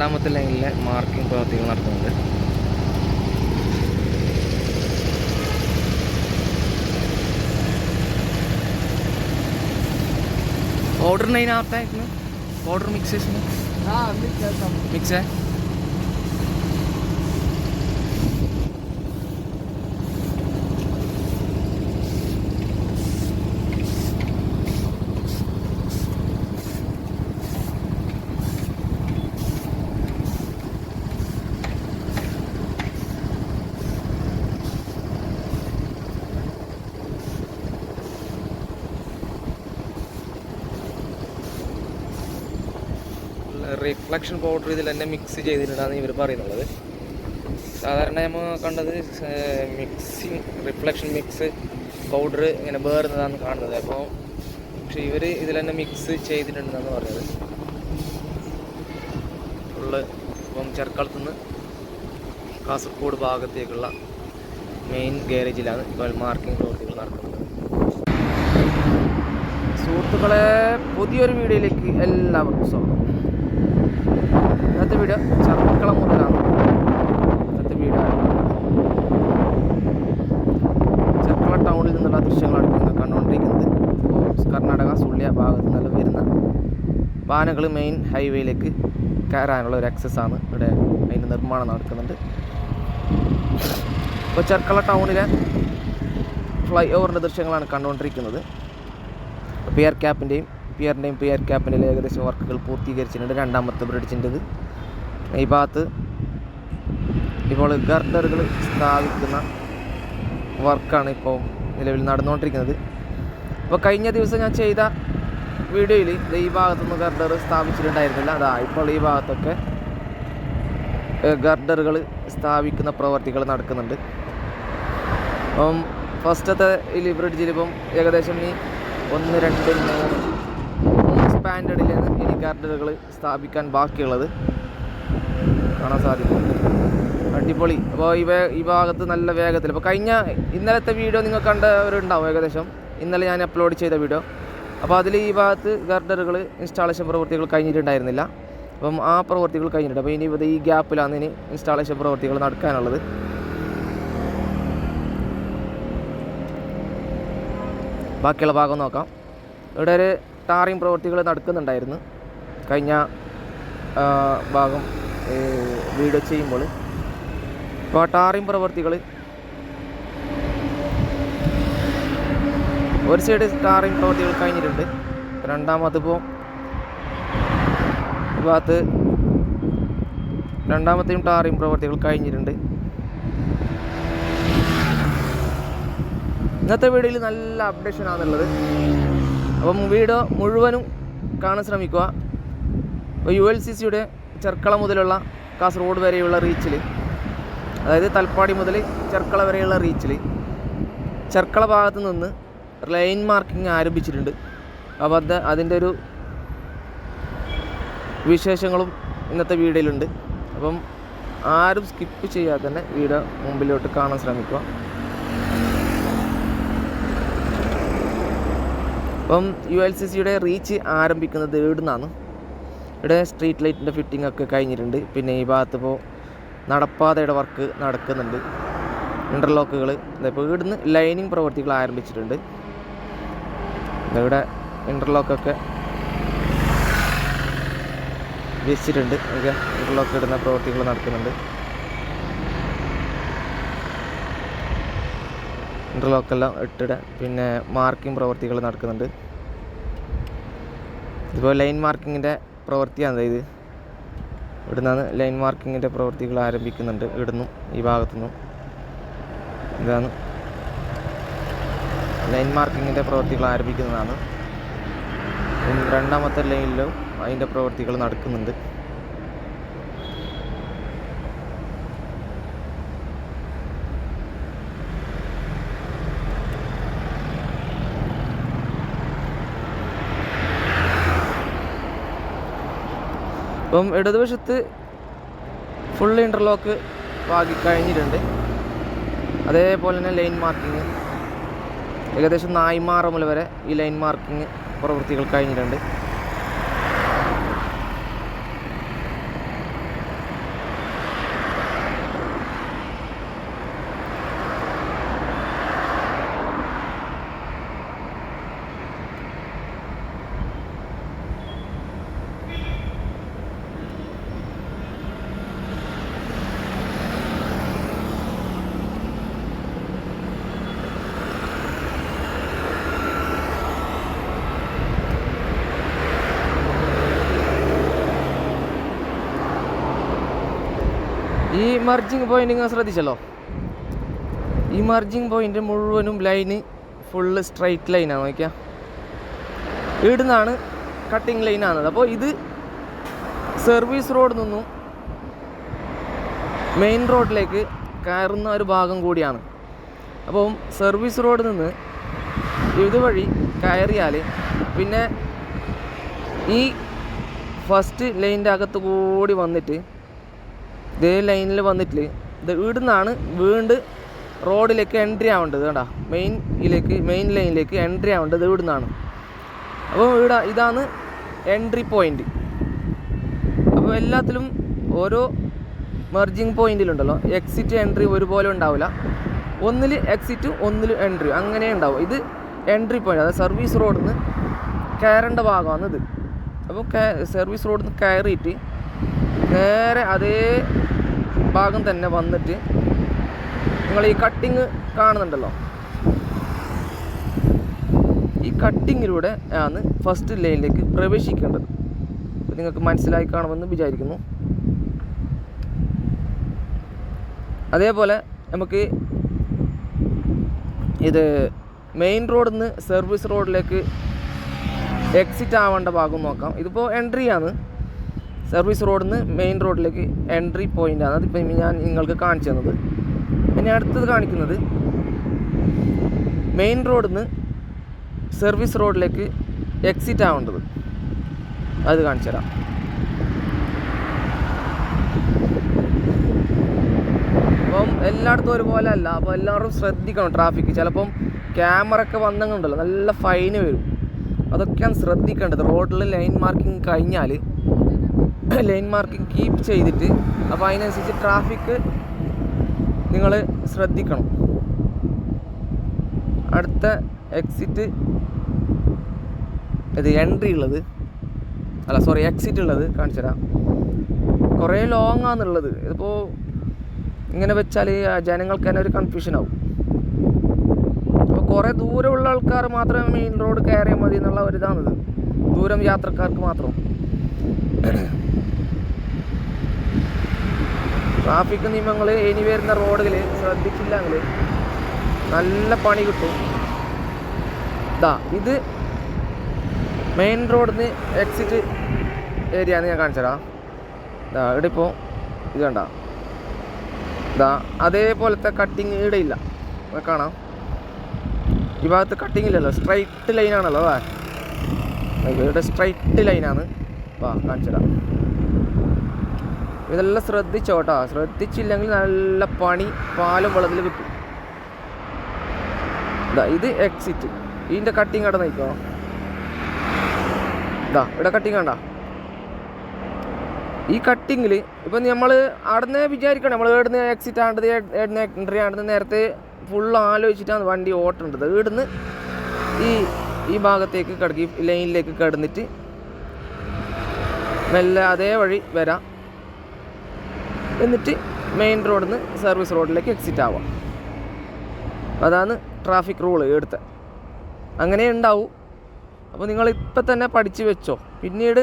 രണ്ടാമത്തെ ലൈനിലെ മാർക്കിംഗ് പ്രവർത്തികൾ നടത്തുന്നുണ്ട് ഓർഡർ അതിനകത്തായിരുന്നു ഓർഡർ മിക്സേഷന് हाँ मिल जाता हूँ मिक्स है റിഫ്ലക്ഷൻ പൗഡർ ഇതിൽ തന്നെ മിക്സ് ചെയ്തിട്ടുണ്ടെന്ന് ഇവർ പറയുന്നുള്ളത് സാധാരണ നമ്മൾ കണ്ടത് മിക്സിങ് റിഫ്ലക്ഷൻ മിക്സ് പൗഡർ ഇങ്ങനെ വേറുന്നതാണ് കാണുന്നത്. അപ്പോൾ പക്ഷേ ഇവർ ഇതിൽ തന്നെ മിക്സ് ചെയ്തിട്ടുണ്ടെന്നാണ് പറഞ്ഞത്. ഫുള്ള് ഇപ്പം ചെറുക്കളത്തുനിന്ന് കാസർഗോഡ് ഭാഗത്തേക്കുള്ള മെയിൻ ഗാരേജിലാണ് ഇപ്പോൾ മാർക്കിംഗ് പ്രവൃത്തികൾ നടക്കുന്നത്. സുഹൃത്തുക്കളെ പുതിയൊരു വീഡിയോയിലേക്ക് എല്ലാവർക്കും സ്വാഗതം. ഇന്നത്തെ വീഡിയോ ചർമ്മക്കളം മുതലാണ്. ഇന്നത്തെ വീഡിയോ ചെർക്കള ടൗണിൽ നിന്നുള്ള ദൃശ്യങ്ങളാണ് നിങ്ങൾ കണ്ടുകൊണ്ടിരിക്കുന്നത് കർണാടക സുള്ളിയ ഭാഗത്ത് നിന്നെല്ലാം വരുന്ന വാഹനങ്ങൾ മെയിൻ ഹൈവേയിലേക്ക് കയറാനുള്ള ഒരു ആക്സസ് ആണ് ഇവിടെ അതിന്റെ നിർമ്മാണം നടക്കുന്നുണ്ട്. ഇപ്പോൾ ചർക്കള ടൗണിലെ ഫ്ലൈ ഓവറിന്റെ ദൃശ്യങ്ങളാണ് കണ്ടുകൊണ്ടിരിക്കുന്നത് പിയർ ക്യാപ്പിന്റെയും പിയറിന്റെയും പിയർ ക്യാപ്പിന്റെ ഏകദേശം വർക്കുകൾ പൂർത്തീകരിച്ചിട്ടുണ്ട്. രണ്ടാമത്തെ ബ്രിഡ്ജിന്റെത് ഈ ഭാഗത്ത് ഇപ്പോൾ ഗർഡറുകൾ സ്ഥാപിക്കുന്ന വർക്കാണ് ഇപ്പോൾ നിലവിൽ നടന്നുകൊണ്ടിരിക്കുന്നത്. അപ്പോൾ കഴിഞ്ഞ ദിവസം ഞാൻ ചെയ്ത വീഡിയോയിൽ ഈ ഭാഗത്തൊന്നും ഗർഡർ സ്ഥാപിച്ചിട്ടുണ്ടായിരുന്നില്ല. അതാ ഇപ്പോൾ ഈ ഭാഗത്തൊക്കെ ഗർഡറുകൾ സ്ഥാപിക്കുന്ന പ്രവർത്തികൾ നടക്കുന്നുണ്ട്. അപ്പം ഫസ്റ്റത്തെ ഈ ബ്രിഡ്ജിൽ ഇപ്പം ഏകദേശം ഈ ഒന്ന് രണ്ട് മൂന്ന് സ്പാൻഡേഡിലാണ് ഇനി ഗർഡറുകൾ സ്ഥാപിക്കാൻ ബാക്കിയുള്ളത്. കാണാൻ സാധിക്കും. അടിപൊളി. അപ്പോൾ ഈ വേ ഈ ഭാഗത്ത് നല്ല വേഗത്തിൽ അപ്പോൾ കഴിഞ്ഞ ഇന്നലത്തെ വീഡിയോ നിങ്ങൾ കണ്ടവരുണ്ടാവും ഏകദേശം. ഇന്നലെ ഞാൻ അപ്ലോഡ് ചെയ്ത വീഡിയോ. അപ്പോൾ അതിൽ ഈ ഭാഗത്ത് ഗർഡറുകൾ ഇൻസ്റ്റാളേഷൻ പ്രവൃത്തികൾ കഴിഞ്ഞിട്ടുണ്ടായിരുന്നില്ല. അപ്പം ആ പ്രവൃത്തികൾ കഴിഞ്ഞിട്ടുണ്ട്. അപ്പോൾ ഇനി ഇവിടെ ഈ ഗ്യാപ്പിലാണ് ഇനി ഇൻസ്റ്റാളേഷൻ പ്രവൃത്തികൾ നടക്കാനുള്ളത്. ബാക്കിയുള്ള ഭാഗം നോക്കാം. ഇവിടെ ഒരു ടാറിങ് പ്രവൃത്തികൾ നടക്കുന്നുണ്ടായിരുന്നു. കഴിഞ്ഞ ഭാഗം. വീഡിയോ ചെയ്യുമ്പോൾ പ്രവർത്തികൾ ടാറിങ് പ്രവൃത്തികൾ ഒരു സൈഡ് ടാറിങ് പ്രവൃത്തികൾ കഴിഞ്ഞിട്ടുണ്ട്. രണ്ടാമതിപ്പോൾ ഭാഗത്ത് രണ്ടാമത്തെയും ടാറിങ് പ്രവൃത്തികൾ കഴിഞ്ഞിട്ടുണ്ട്. ഇന്നത്തെ വീഡിയോയിൽ നല്ല അപ്ഡേഷൻ ആണുള്ളത്. അപ്പം വീഡിയോ മുഴുവനും കാണാൻ ശ്രമിക്കുക. അപ്പോൾ യു എൽ സി സിയുടെ ചെർക്കള മുതലുള്ള കാസർഗോഡ് വരെയുള്ള റീച്ചിൽ അതായത് തൽപ്പാടി മുതൽ ചെർക്കള വരെയുള്ള റീച്ചിൽ ചെർക്കള ഭാഗത്ത് നിന്ന് ലൈൻ മാർക്കിംഗ് ആരംഭിച്ചിട്ടുണ്ട്. അപ്പോൾ അത് അതിന്റെ ഒരു വിശേഷങ്ങളും ഇന്നത്തെ വീഡിയോയിലുണ്ട് അപ്പം ആരും സ്കിപ്പ് ചെയ്യാതെ തന്നെ വീഡിയോ മുമ്പിലോട്ട് കാണാൻ ശ്രമിക്കുക. അപ്പം യു എൽ സി സിയുടെ റീച്ച് ആരംഭിക്കുന്നത് ഇവിടുന്നാണ് ഇവിടെ സ്ട്രീറ്റ് ലൈറ്റിന്റെ ഫിറ്റിംഗ് ഒക്കെ കഴിഞ്ഞിട്ടുണ്ട്. പിന്നെ ഈ ഭാഗത്ത് ഇപ്പോൾ നടപ്പാതയുടെ വർക്ക് നടക്കുന്നുണ്ട്. ഇന്റർലോക്കുകൾ ഇപ്പോൾ ഇവിടുന്ന് ലൈനിങ് പ്രവർത്തികൾ ആരംഭിച്ചിട്ടുണ്ട്. ഇവിടെ ഇന്റർലോക്കൊക്കെ വെച്ചിട്ടുണ്ട്. ഒക്കെ ഇന്റർലോക്ക് ഇടുന്ന പ്രവർത്തികൾ നടക്കുന്നുണ്ട്. ഇന്റർലോക്കെല്ലാം ഇട്ടിട പിന്നെ മാർക്കിംഗ് പ്രവർത്തികൾ നടക്കുന്നുണ്ട്. ഇപ്പോൾ ലൈൻ മാർക്കിങ്ങിന്റെ പ്രവൃത്തിയാണ്. ഇത് ഇവിടുന്നാണ് ലൈൻ മാർക്കിങ്ങിന്റെ പ്രവൃത്തികൾ ആരംഭിക്കുന്നുണ്ട്. ഇവിടുന്നും ഈ ഭാഗത്തുനിന്നും. ഇതാണ് ലൈൻ മാർക്കിങ്ങിന്റെ പ്രവൃത്തികൾ ആരംഭിക്കുന്നതാണ്. രണ്ടാമത്തെ ലൈനിലും അതിന്റെ പ്രവൃത്തികൾ നടക്കുന്നുണ്ട്. ഇപ്പം ഇടതുവശത്ത് ഫുൾ ഇന്റർലോക്ക് വാങ്ങി കഴിഞ്ഞിട്ടുണ്ട്. അതേപോലെ തന്നെ ലൈൻ മാർക്കിങ് ഏകദേശം നായ്മാറമുല വരെ ഈ ലൈൻ മാർക്കിങ് പ്രവൃത്തികൾ കഴിഞ്ഞിട്ടുണ്ട് ഈ മർജിങ് പോയിന്റ് നിങ്ങൾ ശ്രദ്ധിച്ചല്ലോ. ഈ മർജിങ് പോയിന്റ് മുഴുവനും ലൈന് ഫുള്ള് സ്ട്രൈറ്റ് ലൈനാണ് നോക്കിയാ ഇവിടുന്നാണ് കട്ടിങ് ലൈനാണത് അപ്പോൾ ഇത് സർവീസ് റോഡ് നിന്നും മെയിൻ റോഡിലേക്ക് കയറുന്ന ഒരു ഭാഗം കൂടിയാണ്. അപ്പോൾ സർവീസ് റോഡിൽ നിന്ന് ഇതുവഴി കയറിയാൽ പിന്നെ ഈ ഫസ്റ്റ് ലൈനിന്റെ അകത്ത് കൂടി വന്നിട്ട് ഇതേ ലൈനിൽ വന്നിട്ട് ഇത് ഇവിടുന്നാണ് വീണ്ട് റോഡിലേക്ക് എൻട്രി ആവേണ്ടത് കേട്ടോ മെയിൻ ഇതിലേക്ക് മെയിൻ ലൈനിലേക്ക് എൻട്രി ആവേണ്ടത് ഇവിടുന്നാണ്. അപ്പോൾ ഇവിടെ ഇതാണ് എൻട്രി പോയിന്റ് അപ്പോൾ എല്ലാത്തിലും ഓരോ മെർജിങ് പോയിന്റിലുണ്ടല്ലോ. എക്സിറ്റ് എൻട്രി ഒരുപോലെ ഉണ്ടാവില്ല. ഒന്നിൽ എക്സിറ്റ് ഒന്നിൽ എൻട്രി. അങ്ങനെ ഉണ്ടാവും. ഇത് എൻട്രി പോയിന്റ് അതായത് സർവീസ് റോഡിൽ നിന്ന് കയറേണ്ട ഭാഗമാണ് ഇത് അപ്പോൾ സർവീസ് റോഡിൽ നിന്ന് കയറിയിട്ട് നേരെ അതേ ഭാഗം തന്നെ വന്നിട്ട് നിങ്ങൾ ഈ കട്ടിങ് കാണുന്നുണ്ടല്ലോ? ഈ കട്ടിങ്ങിലൂടെ ആണ് ഫസ്റ്റ് ലൈനിലേക്ക് പ്രവേശിക്കേണ്ടത്. നിങ്ങൾക്ക് മനസ്സിലായി കാണുമെന്ന് വിചാരിക്കുന്നു. അതേപോലെ നമുക്ക് ഇത് മെയിൻ റോഡിൽ നിന്ന് സർവീസ് റോഡിലേക്ക് എക്സിറ്റ് ആവേണ്ട ഭാഗം നോക്കാം. ഇതിപ്പോൾ എൻട്രി ആണ്. സർവീസ് റോഡിൽ നിന്ന് മെയിൻ റോഡിലേക്ക് എൻട്രി പോയിന്റ് ആണ്. അതിപ്പോൾ ഞാൻ നിങ്ങൾക്ക് കാണിച്ചു തന്നത്. ഇനി അടുത്തത് കാണിക്കുന്നത് മെയിൻ റോഡിൽ നിന്ന് സർവീസ് റോഡിലേക്ക് എക്സിറ്റ് ആവേണ്ടത്. അത് കാണിച്ചു തരാം. അപ്പം എല്ലായിടത്തും ഒരുപോലെ അല്ല. അപ്പോൾ എല്ലാവരും ശ്രദ്ധിക്കണം ട്രാഫിക് ചിലപ്പം ക്യാമറ ഒക്കെ വന്നെങ്കിലുണ്ടല്ലോ നല്ല ഫൈന് വരും. അതൊക്കെയാണ് ശ്രദ്ധിക്കേണ്ടത്. റോഡിൽ ലൈൻ മാർക്കിംഗ് കഴിഞ്ഞാൽ ലൈൻ മാർക്കിംഗ് കീപ്പ് ചെയ്തിട്ട് അപ്പോൾ അതിനനുസരിച്ച് ട്രാഫിക് നിങ്ങൾ ശ്രദ്ധിക്കണം. അടുത്ത എക്സിറ്റ് ഇത് എൻട്രി ഉള്ളത്. അല്ല സോറി എക്സിറ്റ് ഉള്ളത് കാണിച്ചു തരാം. കുറേ ലോങ് ആണെന്നുള്ളത് ഇതിപ്പോൾ ഇങ്ങനെ വെച്ചാൽ ജനങ്ങൾക്ക് തന്നെ ഒരു കൺഫ്യൂഷൻ ആവും. അപ്പോൾ കുറേ ദൂരമുള്ള ആൾക്കാർ മാത്രമേ മെയിൻ റോഡ് കയറിയാൽ മതി എന്നുള്ള ഒരു ദൂരം യാത്രക്കാർക്ക് മാത്രം. ട്രാഫിക് നിയമങ്ങൾ ഇനി വരുന്ന റോഡിൽ ശ്രദ്ധിച്ചില്ലെങ്കിൽ നല്ല പണി കിട്ടും. ഇതാ ഇത് മെയിൻ റോഡിൽ നിന്ന് എക്സിറ്റ് ഏരിയ എന്ന് ഞാൻ കാണിച്ചതാ ഇതാ ഇവിടെ ഇപ്പോൾ ഇത് കണ്ട. ഇതാ അതേപോലത്തെ കട്ടിങ് ഇവിടെ ഇല്ല കാണാം. ഈ ഭാഗത്ത് കട്ടിങ് ഇല്ലല്ലോ. സ്ട്രൈറ്റ് ലൈനാണല്ലോ വാ ഇവിടെ സ്ട്രൈറ്റ് ലൈനാണ് വാ കാണിച്ചതാ ഇതെല്ലാം ശ്രദ്ധിച്ചോട്ടോ. ശ്രദ്ധിച്ചില്ലെങ്കിൽ നല്ല പണി പാലും വെള്ളത്തിൽ ഇതാ ഇത് എക്സിറ്റ് ഇതിന്റെ കട്ടിങ് അവിടെ നിൽക്കോ. ഇതാ ഇവിടെ കട്ടിങ് കണ്ട? ഈ കട്ടിങ്ങിൽ ഇപ്പം നമ്മൾ അവിടുന്ന് വിചാരിക്കണം. നമ്മൾ ഇവിടുന്ന് എക്സിറ്റ് ആണ്ടത് ഇവിടുന്ന് എൻട്രി ആണ്ടത് നേരത്തെ ഫുൾ ആലോചിച്ചിട്ടാണ് വണ്ടി ഓട്ടേണ്ടത്. ഇവിടുന്ന് ഈ ഈ ഭാഗത്തേക്ക് കിടക്കി ലൈനിലേക്ക് കിടന്നിട്ട് മെല്ലെ അതേ വഴി വരാം. എന്നിട്ട് മെയിൻ റോഡിൽ നിന്ന് സർവീസ് റോഡിലേക്ക് എക്സിറ്റ് ആവാം അതാണ് ട്രാഫിക് റൂൾ എടുത്ത. അങ്ങനെ ഉണ്ടാവും. അപ്പോൾ നിങ്ങൾ ഇപ്പം തന്നെ പഠിച്ചു വെച്ചോ. പിന്നീട്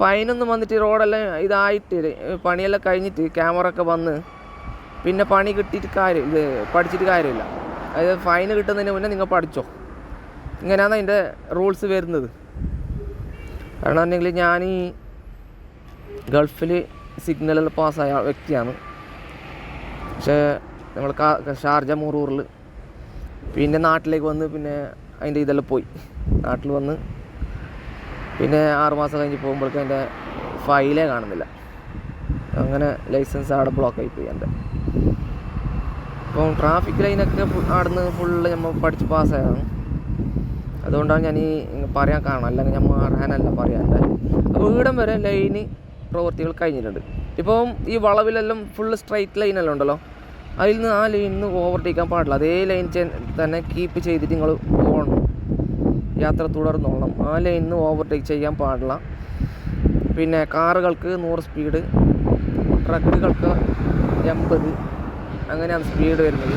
ഫൈനൊന്നും വന്നിട്ട് റോഡെല്ലാം ഇതായിട്ട് പണിയെല്ലാം കഴിഞ്ഞിട്ട് ക്യാമറ ഒക്കെ വന്ന് പിന്നെ പണി കിട്ടിയിട്ട് കാര്യം ഇത് പഠിച്ചിട്ട് കാര്യമില്ല. അതായത് ഫൈൻ കിട്ടുന്നതിന് മുന്നേ നിങ്ങൾ പഠിച്ചോ. ഇങ്ങനെയാണ് അതിന്റെ റൂൾസ് വരുന്നത്. കാരണം എന്നെങ്കിൽ ഞാൻ ഈ ഗൾഫിൽ സിഗ്നലെല്ലാം പാസ്സായ വ്യക്തിയാണ്. പക്ഷേ നമ്മൾ ഷാർജ മുറൂറിൽ പിന്നെ നാട്ടിലേക്ക് വന്ന് പിന്നെ അതിന്റെ ഇതെല്ലാം പോയി. നാട്ടിൽ വന്ന് പിന്നെ ആറുമാസം കഴിഞ്ഞ് പോകുമ്പോഴേക്കും എന്റെ ഫയലേ കാണുന്നില്ല. അങ്ങനെ ലൈസൻസ് അവിടെ ബ്ലോക്ക് ആയി പോയി എന്റെ. അപ്പം ട്രാഫിക് ലൈനൊക്കെ അവിടുന്ന് ഫുള്ള് നമ്മൾ പഠിച്ച് പാസ്സായതാണ്. അതുകൊണ്ടാണ് ഞാൻ ഈ പറയാൻ കാരണം അല്ലെങ്കിൽ നമ്മൾ മാറാനല്ല അപ്പോൾ ഇവിടം വരെ ലൈന് പ്രവൃത്തികൾ കഴിഞ്ഞിട്ടുണ്ട്. ഇപ്പം ഈ വളവിലെല്ലാം ഫുള്ള് സ്ട്രൈറ്റ് ലൈനെല്ലാം ഉണ്ടല്ലോ. അതിൽ നിന്ന് ആ ലൈനിൽ നിന്ന് ഓവർടേക്കാൻ പാടില്ല. അതേ ലൈൻ തന്നെ കീപ്പ് ചെയ്തിട്ട് നിങ്ങൾ പോകണം. യാത്ര തുടർന്നോളണം. ആ ലൈനിൽ നിന്ന് ഓവർടേക്ക് ചെയ്യാൻ പാടില്ല. പിന്നെ കാറുകൾക്ക് നൂറ് സ്പീഡ് ട്രക്കുകൾക്ക് എൺപത്. അങ്ങനെയാണ് സ്പീഡ് വരുന്നത്.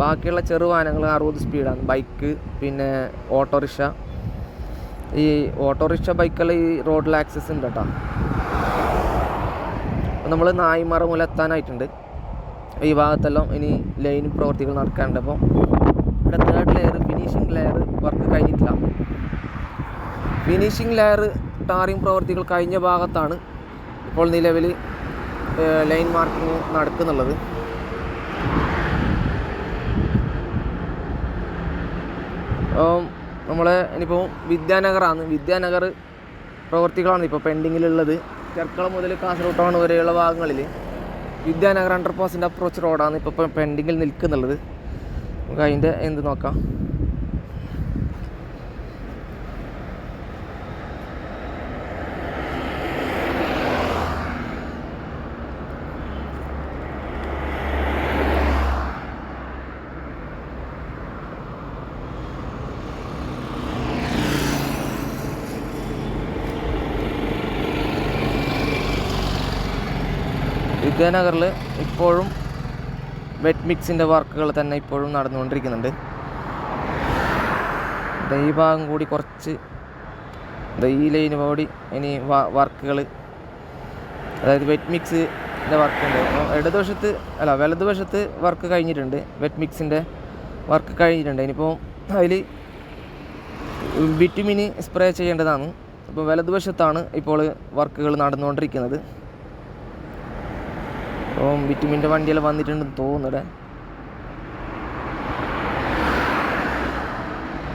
ബാക്കിയുള്ള ചെറുവാഹനങ്ങൾ അറുപത് സ്പീഡാണ് ബൈക്ക് പിന്നെ ഓട്ടോറിക്ഷ ഈ ഓട്ടോറിക്ഷ ബൈക്കുകൾ ഈ റോഡിൽ ആക്സസ് ഉണ്ട് കേട്ടോ. നമ്മൾ നായിമാറ മൂലം എത്താനായിട്ടുണ്ട്. ഈ ഭാഗത്തെല്ലാം ഇനി ലൈൻ പ്രവർത്തികൾ നടക്കാനുണ്ട്. അപ്പോൾ ഇവിടെ third layer finishing layer work കഴിഞ്ഞിട്ടില്ല. ഫിനിഷിംഗ് ലെയർ ടാറിംഗ് പ്രവർത്തികൾ കഴിഞ്ഞ ഭാഗത്താണ് ഇപ്പോൾ നിലവിൽ ലൈൻ മാർക്കിംഗ് നടക്കുന്നുള്ളത് അപ്പം നമ്മളെ ഇനിയിപ്പോൾ വിദ്യാനഗറാണ്. വിദ്യാനഗർ പ്രവർത്തികളാണ് ഇപ്പോൾ പെൻഡിങ്ങിലുള്ളത് ചെർക്കള മുതൽ കാസർഗോഡ് ടൗൺ വരെയുള്ള ഭാഗങ്ങളിൽ വിദ്യാനഗർ അണ്ടർ പാസിന്റെ അപ്രോച്ച് റോഡാണ് ഇപ്പോൾ പെൻഡിങ്ങിൽ നിൽക്കുന്നുള്ളത്. നമുക്ക് അതിന്റെ എന്ത് നോക്കാം. വിദ്യാനഗറിൽ ഇപ്പോഴും വെറ്റ് മിക്സിന്റെ വർക്കുകൾ തന്നെ ഇപ്പോഴും നടന്നുകൊണ്ടിരിക്കുന്നുണ്ട്. ഈ ഭാഗം കൂടി കുറച്ച് ഈ ലൈൻ കൂടി ഇനി വർക്കുകൾ അതായത് വെറ്റ് മിക്സിന്റെ വർക്ക് ഉണ്ട് അപ്പോൾ ഇടതുവശത്ത് അല്ല വലതുവശത്ത് വർക്ക് കഴിഞ്ഞിട്ടുണ്ട്. വെറ്റ് മിക്സിന്റെ വർക്ക് കഴിഞ്ഞിട്ടുണ്ട്. ഇനിയിപ്പോൾ അതിൽ വിറ്റുമിന് സ്പ്രേ ചെയ്യേണ്ടതാണ്. അപ്പോൾ വലതുവശത്താണ് ഇപ്പോൾ വർക്കുകൾ നടന്നുകൊണ്ടിരിക്കുന്നത്. അപ്പം വിറ്റുമിന്റെ വണ്ടിയെല്ലാം വന്നിട്ടുണ്ടെന്ന് തോന്നുന്നുടെ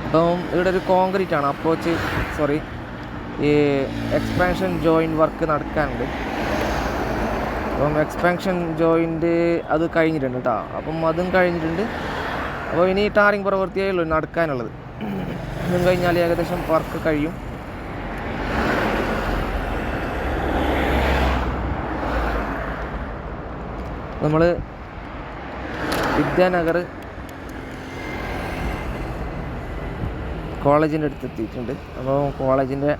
അപ്പം ഇവിടെ ഒരു കോൺക്രീറ്റ് ആണ്. അപ്രോച്ച് സോറി ഈ എക്സ്പാൻഷൻ ജോയിന്റ് വർക്ക് നടക്കാനുണ്ട്. അപ്പം എക്സ്പാൻഷൻ ജോയിന്റ് അത് കഴിഞ്ഞിട്ടുണ്ട് കേട്ടോ. അപ്പം അതും കഴിഞ്ഞിട്ടുണ്ട്. അപ്പോൾ ഇനി ടാറിങ് പ്രവൃത്തിയേ ഉള്ളൂ നടക്കാനുള്ളത്. ഇതും കഴിഞ്ഞാൽ ഏകദേശം വർക്ക് കഴിയും. നമ്മൾ വിദ്യാനഗർ കോളേജിന്റെ അടുത്ത് എത്തിയിട്ടുണ്ട്. അപ്പോൾ കോളേജിന്റെ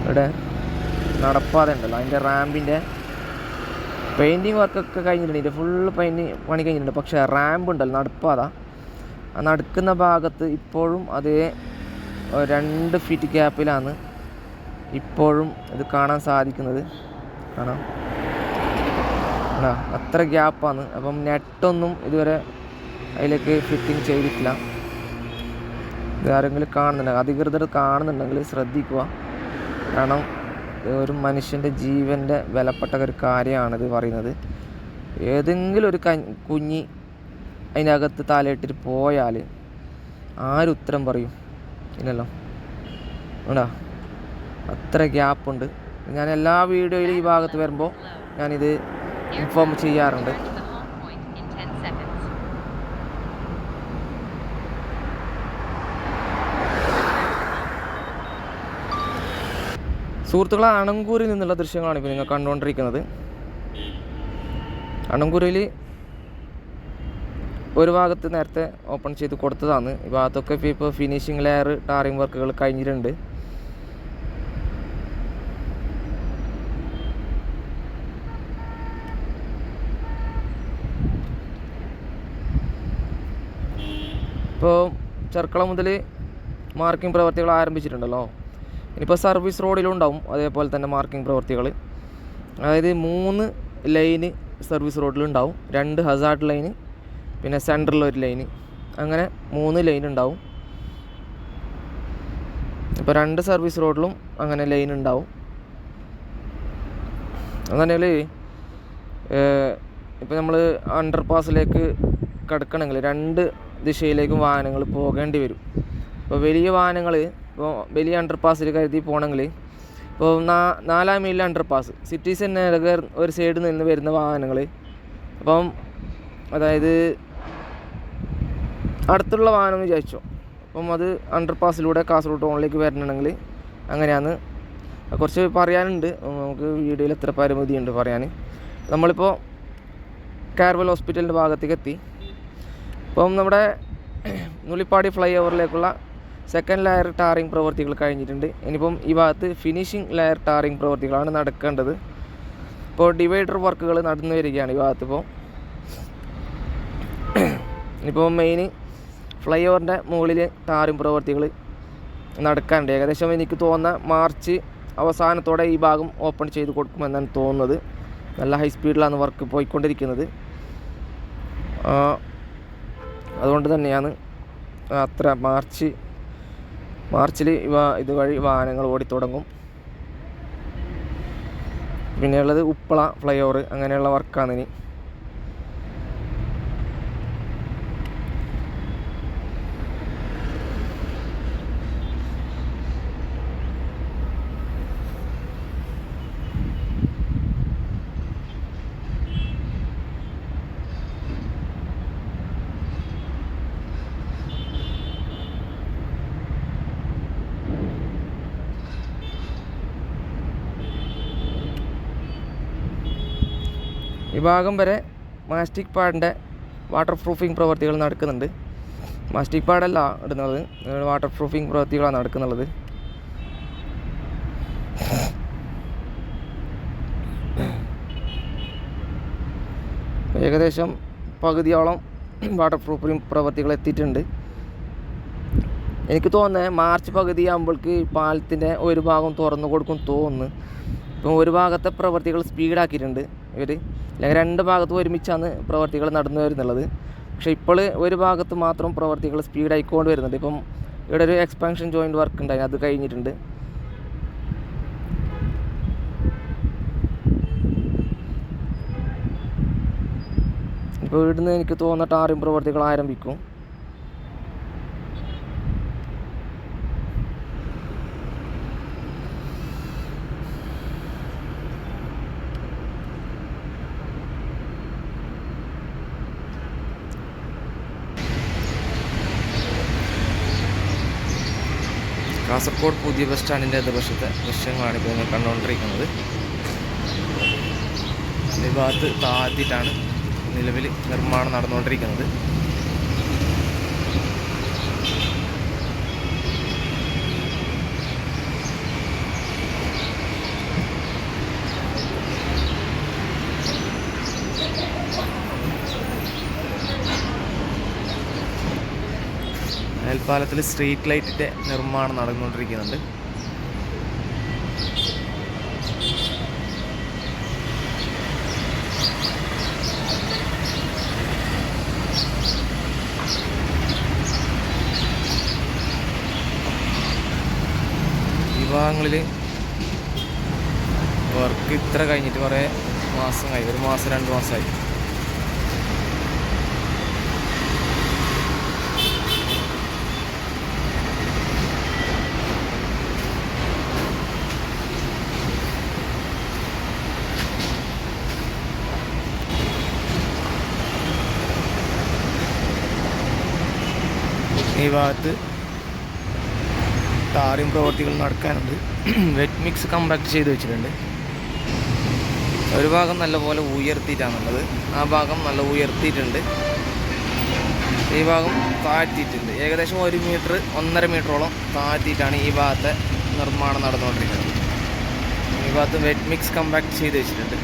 ഇവിടെ നടപ്പാത ഉണ്ടല്ലോ അതിന്റെ റാമ്പിന്റെ പെയിന്റിങ് വർക്കൊക്കെ കഴിഞ്ഞിട്ടുണ്ട്. ഇതിന്റെ ഫുള്ള് പെയിന്റിങ് പണി കഴിഞ്ഞിട്ടുണ്ട്. പക്ഷേ റാമ്പ് ഉണ്ടല്ലോ നടപ്പാത. ആ നടക്കുന്ന ഭാഗത്ത് ഇപ്പോഴും അതേ രണ്ട് ഫീറ്റ് ഗ്യാപ്പിലാണ് ഇപ്പോഴും ഇത് കാണാൻ സാധിക്കുന്നത്. കാണാം. ആണോ അത്ര ഗ്യാപ്പാണ്. അപ്പം നെറ്റൊന്നും ഇതുവരെ അതിലേക്ക് ഫിറ്റിംഗ് ചെയ്തിട്ടില്ല. ഇത് ആരെങ്കിലും കാണുന്നുണ്ടെങ്കിൽ അധികൃതർ കാണുന്നുണ്ടെങ്കിൽ ശ്രദ്ധിക്കുക. കാരണം ഒരു മനുഷ്യന്റെ ജീവന്റെ വിലപ്പെട്ട ഒരു കാര്യമാണിത് പറയുന്നത്. ഏതെങ്കിലും ഒരു കുഞ്ഞി അതിനകത്ത് തലയിട്ടിട്ട് പോയാൽ ആരുത്തരം പറയും? ഇല്ലല്ലോ. ഉണ്ടോ അത്ര ഗ്യാപ്പുണ്ട്. ഞാൻ എല്ലാ വീഡിയോയിലും ഈ ഭാഗത്ത് വരുമ്പോൾ ഞാനിത് ഇൻഫോം ചെയ്യാറുണ്ട്. Back to the home point in 10 seconds. സുഹൃത്തുക്കളെ അണങ്കൂരിൽ നിന്നുള്ള ദൃശ്യങ്ങളാണ് ഇപ്പോൾ നിങ്ങൾ കണ്ടുകൊണ്ടിരിക്കുന്നത്. അണങ്കൂരിൽ ഒരു ഭാഗത്ത് നേരത്തെ ഓപ്പൺ ചെയ്ത് കൊടുത്തതാണ്. ഈ ഭാഗത്തൊക്കെ ഇപ്പോൾ ഫിനിഷിംഗ് ലെയർ ടാറിങ് വർക്കുകൾ കഴിഞ്ഞിട്ടുണ്ട്. ഇപ്പോൾ ചെർക്കള മുതൽ മാർക്കിംഗ് പ്രവർത്തികൾ ആരംഭിച്ചിട്ടുണ്ടല്ലോ. ഇനിയിപ്പോൾ സർവീസ് റോഡിലും ഉണ്ടാവും അതേപോലെ തന്നെ മാർക്കിംഗ് പ്രവർത്തികൾ അതായത് മൂന്ന് ലൈന് സർവീസ് റോഡിലുണ്ടാവും രണ്ട് ഹസാർഡ് ലൈന് പിന്നെ സെന്ററിൽ ഒരു ലൈന് അങ്ങനെ മൂന്ന് ലൈൻ ഉണ്ടാവും. ഇപ്പോൾ രണ്ട് സർവീസ് റോഡിലും അങ്ങനെ ലൈൻ ഉണ്ടാവും. അങ്ങനെ ഇപ്പോൾ നമ്മൾ അണ്ടർ പാസിലേക്ക് കിടക്കണമെങ്കിൽ രണ്ട് ദിശയിലേക്കും വാഹനങ്ങൾ പോകേണ്ടി വരും. ഇപ്പോൾ വലിയ വാഹനങ്ങൾ ഇപ്പോൾ വലിയ അണ്ടർ പാസിൽ കരുതി പോകണമെങ്കിൽ ഇപ്പോൾ നാ നാലാം മീലിൽ അണ്ടർ പാസ് സിറ്റീസ് നഗർ ഒരു സൈഡിൽ നിന്ന് വരുന്ന വാഹനങ്ങൾ അപ്പം അതായത് അടുത്തുള്ള വാഹനം വിചാരിച്ചോ അപ്പം അത് അണ്ടർ പാസിലൂടെ കാസർഗോഡ് ടൗണിലേക്ക് വരണമെങ്കിൽ അങ്ങനെയാണ്. കുറച്ച് പറയാനുണ്ട് നമുക്ക് വീഡിയോയിൽ എത്ര പരിമിതിയുണ്ട് പറയാൻ. നമ്മളിപ്പോൾ കാർവൽ ഹോസ്പിറ്റലിന്റെ ഭാഗത്തേക്ക് എത്തി. ഇപ്പം നമ്മുടെ നുള്ളിപ്പാടി ഫ്ലൈ ഓവറിലേക്കുള്ള സെക്കൻഡ് ലെയർ ടാറിങ് പ്രവൃത്തികൾ കഴിഞ്ഞിട്ടുണ്ട്. ഇനിയിപ്പം ഈ ഭാഗത്ത് ഫിനിഷിംഗ് ലെയർ ടാറിങ് പ്രവൃത്തികളാണ് നടക്കേണ്ടത്. ഇപ്പോൾ ഡിവൈഡർ വർക്കുകൾ നടന്നു വരികയാണ് ഈ ഭാഗത്ത് ഇപ്പോൾ ഇനിയിപ്പോൾ മെയിൻ ഫ്ലൈ ഓവറിന്റെ മുകളിൽ ടാറിങ് പ്രവൃത്തികൾ നടക്കാനുണ്ട്. ഏകദേശം എനിക്ക് തോന്നുന്ന മാർച്ച് അവസാനത്തോടെ ഈ ഭാഗം ഓപ്പൺ ചെയ്ത് കൊടുക്കുമെന്നാണ് തോന്നുന്നത്. നല്ല ഹൈ സ്പീഡിലാണ് വർക്ക് പോയിക്കൊണ്ടിരിക്കുന്നത്. അതുകൊണ്ട് തന്നെയാണ് അത്ര മാർച്ച് മാർച്ചിൽ ഇവ ഇതുവഴി വാഹനങ്ങൾ ഓടിത്തുടങ്ങും. പിന്നെയുള്ളത് ഉപ്പള ഫ്ലൈ ഓവർ അങ്ങനെയുള്ള വർക്കാണ് ഇനി ഭാഗം വരെ മാസ്റ്റിക് പാഡിന്റെ വാട്ടർ പ്രൂഫിംഗ് പ്രവർത്തികൾ നടക്കുന്നുണ്ട്. മാസ്റ്റിക് പാടല്ല ഇടുന്നത്. വാട്ടർ പ്രൂഫിംഗ് പ്രവർത്തികളാണ് നടക്കുന്നുള്ളത്. ഏകദേശം പകുതിയോളം വാട്ടർ പ്രൂഫിംഗ് പ്രവർത്തികൾ എത്തിയിട്ടുണ്ട്. എനിക്ക് തോന്നുന്നത് മാർച്ച് പകുതി ആകുമ്പോഴേക്ക് പാലത്തിന്റെ ഒരു ഭാഗം തുറന്നു കൊടുക്കും തോന്നുന്നു. ഇപ്പം ഒരു ഭാഗത്തെ പ്രവർത്തികൾ സ്പീഡാക്കിയിട്ടുണ്ട്. ഇവർ അല്ലെങ്കിൽ രണ്ട് ഭാഗത്തും ഒരുമിച്ചാണ് പ്രവർത്തികൾ നടന്നു വരുന്നുള്ളത്. പക്ഷേ ഇപ്പോൾ ഒരു ഭാഗത്ത് മാത്രം പ്രവർത്തികൾ സ്പീഡായിക്കൊണ്ട് വരുന്നുണ്ട്. ഇപ്പം ഇവിടെ ഒരു എക്സ്പാൻഷൻ ജോയിന്റ് വർക്ക് ഉണ്ടായിരുന്നു അത് കഴിഞ്ഞിട്ടുണ്ട്. ഇപ്പോൾ ഇവിടുന്ന് എനിക്ക് തോന്നുന്ന ടാറിം പ്രവർത്തികൾ ആരംഭിക്കും. കാസർഗോഡ് പുതിയ ബസ് സ്റ്റാൻഡിന്റെ എതിർവശത്തെ ദൃശ്യങ്ങളാണ് ഇപ്പോൾ നിങ്ങൾ കണ്ടുകൊണ്ടിരിക്കുന്നത്. ഈ ഭാഗത്ത് താഴ്ത്തിയിട്ടാണ് നിലവിൽ നിർമ്മാണം നടന്നുകൊണ്ടിരിക്കുന്നത്. മേൽപ്പാലത്തിൽ സ്ട്രീറ്റ് ലൈറ്റിന്റെ നിർമ്മാണം നടന്നുകൊണ്ടിരിക്കുന്നുണ്ട്. വിഭാഗങ്ങളിൽ ഭാഗങ്ങളിൽ വർക്ക് ഇത്ര കഴിഞ്ഞിട്ട് കുറേ മാസമായി ഒരു മാസം രണ്ട് മാസമായി ഈ ഭാഗത്ത് ടാറിയും പ്രവർത്തികൾ നടക്കാനുണ്ട്. വെറ്റ് മിക്സ് കമ്പാക്ട് ചെയ്ത് വെച്ചിട്ടുണ്ട്. ഒരു ഭാഗം നല്ലപോലെ ഉയർത്തിയിട്ടാണുള്ളത് ആ ഭാഗം നല്ല ഉയർത്തിയിട്ടുണ്ട്. ഈ ഭാഗം താഴ്ത്തിയിട്ടുണ്ട്. ഏകദേശം ഒരു മീറ്റർ ഒന്നര മീറ്ററോളം താഴ്ത്തിയിട്ടാണ് ഈ ഭാഗത്തെ നിർമ്മാണം നടന്നുകൊണ്ടിരിക്കുന്നത്. ഈ ഭാഗത്ത് വെറ്റ് മിക്സ് കമ്പാക്ട് ചെയ്ത് വെച്ചിട്ടുണ്ട്.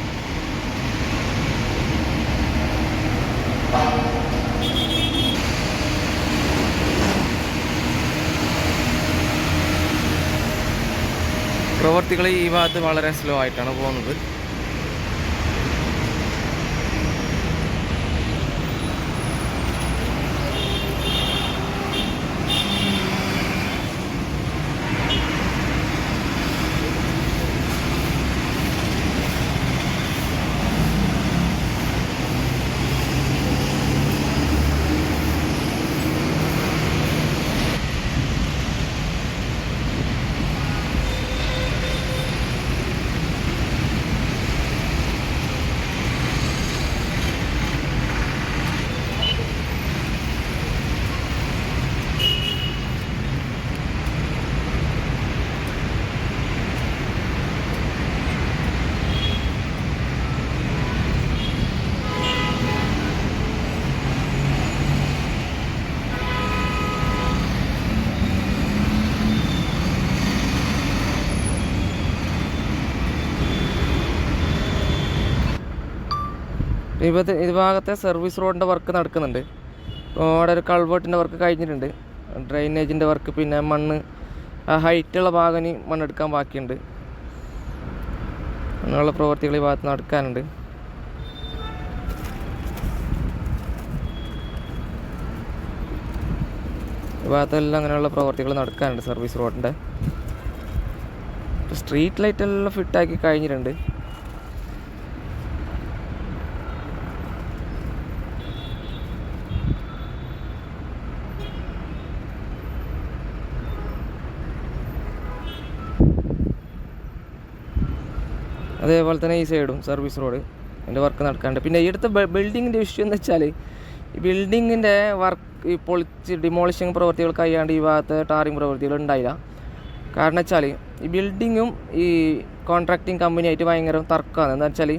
പ്രവർത്തികൾ ഈ ഭാഗത്ത് വളരെ സ്ലോ ആയിട്ടാണ് പോകുന്നത്. ഇത് ഭാഗത്തെ സർവീസ് റോഡിന്റെ വർക്ക് നടക്കുന്നുണ്ട്. അവിടെ ഒരു കൾവേർട്ടിന്റെ വർക്ക് കഴിഞ്ഞിട്ടുണ്ട്. ഡ്രെയിനേജിന്റെ വർക്ക് പിന്നെ മണ്ണ് ആ ഹൈറ്റുള്ള ഭാഗം മണ്ണെടുക്കാൻ ബാക്കിയുണ്ട്. അങ്ങനെയുള്ള പ്രവർത്തികൾ ഈ ഭാഗത്ത് നടക്കാനുണ്ട്. ഈ ഭാഗത്തെല്ലാം അങ്ങനെയുള്ള പ്രവർത്തികൾ നടക്കാനുണ്ട് സർവീസ് റോഡിന്റെ സ്ട്രീറ്റ് ലൈറ്റ് എല്ലാം ഫിറ്റാക്കി കഴിഞ്ഞിട്ടുണ്ട്. അതേപോലെ തന്നെ ഈ സൈഡും സർവീസ് റോഡ് അതിന്റെ വർക്ക് നടക്കാണ്ട് പിന്നെ ഈ അടുത്ത ബിൽഡിങ്ങിന്റെ ഇഷ്യൂ എന്ന് വെച്ചാൽ ഈ ബിൽഡിങ്ങിന്റെ വർക്ക് ഈ പൊളിച്ച് ഡിമോളിഷിങ് പ്രവൃത്തികൾ കഴിയാണ്ട് ഈ ഭാഗത്ത് ടാറിങ് പ്രവൃത്തികൾ ഉണ്ടായില്ല. കാരണം വെച്ചാൽ ഈ ബിൽഡിങ്ങും ഈ കോൺട്രാക്റ്റിംഗ് കമ്പനിയായിട്ട് ഭയങ്കര തർക്കമാണ്. എന്ന് വെച്ചാൽ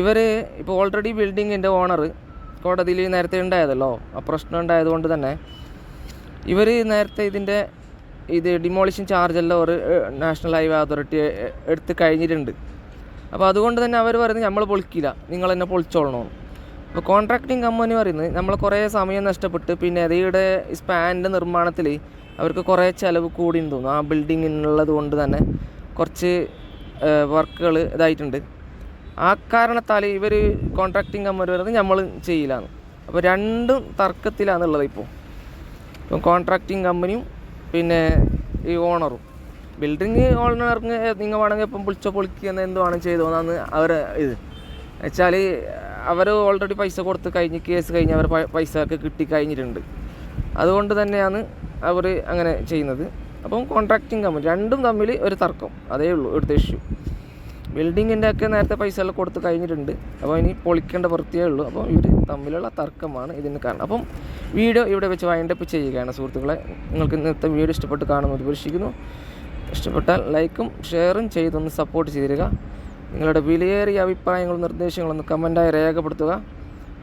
ഇവർ ഇപ്പോൾ ഓൾറെഡി ബിൽഡിങ്ങിന്റെ ഓണർ കോടതിയിൽ നേരത്തെ ഉണ്ടായതല്ലോ. ആ പ്രശ്നം ഉണ്ടായതുകൊണ്ട് തന്നെ ഇവർ നേരത്തെ ഇതിന്റെ ഇത് ഡിമോളിഷൻ ചാർജ് എല്ലാം ഒരു നാഷണൽ ഹൈവേ അതോറിറ്റി എടുത്ത് കഴിഞ്ഞിട്ടുണ്ട്. അപ്പോൾ അതുകൊണ്ട് തന്നെ അവർ പറയുന്നത് നമ്മൾ പൊളിക്കില്ല നിങ്ങൾ തന്നെ പൊളിച്ചോളണം. അപ്പോൾ കോൺട്രാക്ടിങ് കമ്പനി പറയുന്നത് നമ്മൾ കുറേ സമയം നഷ്ടപ്പെട്ട് പിന്നെ അതിയുടെ സ്പാന്റെ നിർമ്മാണത്തിൽ അവർക്ക് കുറേ ചിലവ് കൂടി എന്ന് തോന്നുന്നു. ആ ബിൽഡിങ്ങിനുള്ളത് കൊണ്ട് തന്നെ കുറച്ച് വർക്കുകൾ ഇതായിട്ടുണ്ട്. ആ കാരണത്താൽ ഇവർ കോൺട്രാക്ടിങ് കമ്പനി പറയുന്നത് നമ്മൾ ചെയ്യില്ലാന്ന്. അപ്പോൾ രണ്ടും തർക്കത്തിലാണുള്ളത് ഇപ്പോൾ. ഇപ്പം കോൺട്രാക്ടിങ് കമ്പനിയും പിന്നെ ഈ ഓണറും ബിൽഡിങ് ഓണർക്ക് നിങ്ങൾ വേണമെങ്കിൽ ഇപ്പം പൊളിച്ചോ പൊളിക്കുന്ന എന്ത് വേണം ചെയ്തോന്നാന്ന് അവർ ഇത്. വെച്ചാൽ അവർ ഓൾറെഡി പൈസ കൊടുത്ത് കഴിഞ്ഞ് കേസ് കഴിഞ്ഞ് അവർ പൈസ ഒക്കെ കിട്ടി കഴിഞ്ഞിട്ടുണ്ട്. അതുകൊണ്ട് തന്നെയാണ് അവർ അങ്ങനെ ചെയ്യുന്നത്. അപ്പം കോൺട്രാക്റ്റിംഗ് കമ്പനി രണ്ടും തമ്മിൽ ഒരു തർക്കം. അതേ ഉള്ളൂ ഇവിടുത്തെ ഇഷ്യൂ ബിൽഡിങ്ങിന്റെ ഒക്കെ നേരത്തെ പൈസ എല്ലാം കൊടുത്ത് കഴിഞ്ഞിട്ടുണ്ട്. അപ്പോൾ ഇനി പൊളിക്കേണ്ട വൃത്തിയേ ഉള്ളൂ. അപ്പോൾ ഇവർ തമ്മിലുള്ള തർക്കമാണ് ഇതിന് കാരണം. അപ്പം വീഡിയോ ഇവിടെ വെച്ച് വൈൻഡപ്പ് ചെയ്യുകയാണ് സുഹൃത്തുക്കളെ. നിങ്ങൾക്ക് ഇന്നത്തെ വീഡിയോ ഇഷ്ടപ്പെട്ട് കാണുമെന്ന് പ്രതീക്ഷിക്കുന്നു. ഇഷ്ടപ്പെട്ടാൽ ലൈക്കും ഷെയറും ചെയ്തൊന്ന് സപ്പോർട്ട് ചെയ്തിരിക. നിങ്ങളുടെ വിലയേറിയ അഭിപ്രായങ്ങളും നിർദ്ദേശങ്ങളും ഒന്ന് കമന്റായി രേഖപ്പെടുത്തുക.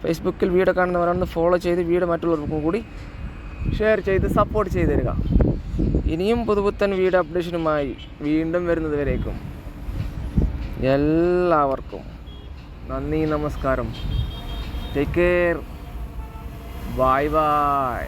ഫേസ്ബുക്കിൽ വീഡിയോ കാണുന്നവരൊന്ന് ഫോളോ ചെയ്ത് വീഡിയോ മറ്റുള്ളവർക്കും കൂടി ഷെയർ ചെയ്ത് സപ്പോർട്ട് ചെയ്തു തരിക ഇനിയും പുതുപുത്തൻ വീഡിയോ അപ്ഡേഷനുമായി വീണ്ടും വരുന്നത് വരേക്കും എല്ലാവർക്കും നന്ദി നമസ്കാരം. Take care bye bye